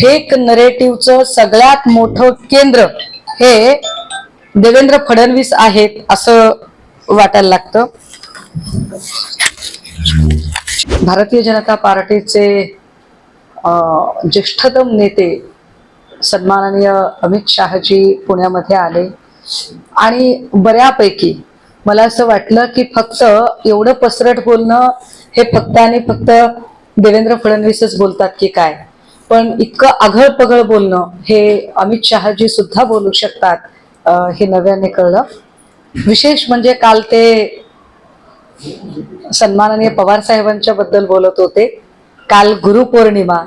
Fake नरेटिव्हचं सगळ्यात मोठं केंद्र हे देवेंद्र फडणवीस आहेत असं वाटायला लागतं. भारतीय जनता पार्टीचे ज्येष्ठतम नेते सन्माननीय अमित शहाजी पुण्यामध्ये आले. आणि बऱ्यापैकी मला असं वाटलं की फक्त एवढं पसरट बोलणं हे फक्त आणि फक्त देवेंद्र फडणवीसच बोलतात की काय? पण इतकं आघळ पघळ बोलणं हे अमित शहाजी सुद्धा बोलू शकतात हे नव्याने कळलं. विशेष म्हणजे काल ते सन्माननीय पवार साहेबांच्या बद्दल बोलत होते. काल गुरुपौर्णिमा.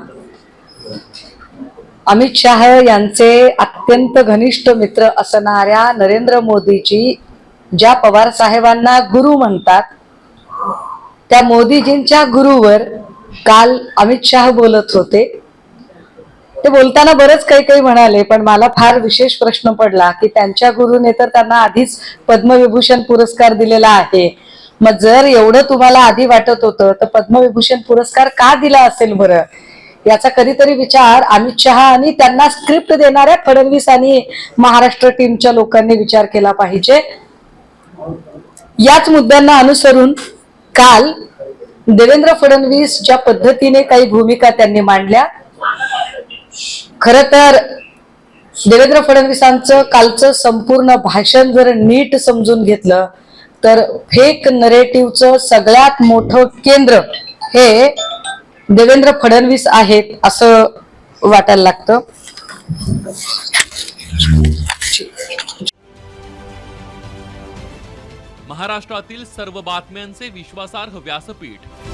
अमित शहा यांचे अत्यंत घनिष्ठ मित्र असणाऱ्या नरेंद्र मोदीजी ज्या पवार साहेबांना गुरु म्हणतात त्या मोदीजींच्या गुरुवर काल अमित शाह बोलत होते. ते बोलताना बरंच काही काही म्हणाले पण मला फार विशेष प्रश्न पडला की त्यांच्या गुरुने तर त्यांना आधीच पद्मविभूषण पुरस्कार दिलेला आहे. मग जर एवढं तुम्हाला आधी वाटत होतं तर पद्मविभूषण पुरस्कार का दिला असेल बरं? याचा कधीतरी विचार अमित शहा आणि त्यांना स्क्रिप्ट देणाऱ्या फडणवीस आणि महाराष्ट्र टीमच्या लोकांनी विचार केला पाहिजे. याच मुद्द्यांना अनुसरून काल देवेंद्र फडणवीस ज्या पद्धतीने काही भूमिका त्यांनी मांडल्या खर तर देवेंद्र फडणवीसांचं कालचं संपूर्ण भाषण जर नीट समजून घेतलं तर फेक नरेटिव्हचं सगळ्यात मोठं केंद्र हे देवेंद्र फडणवीस आहेत असं वाटायला लागतं. महाराष्ट्रातील सर्व बातम्यांचे विश्वासार्ह व्यासपीठ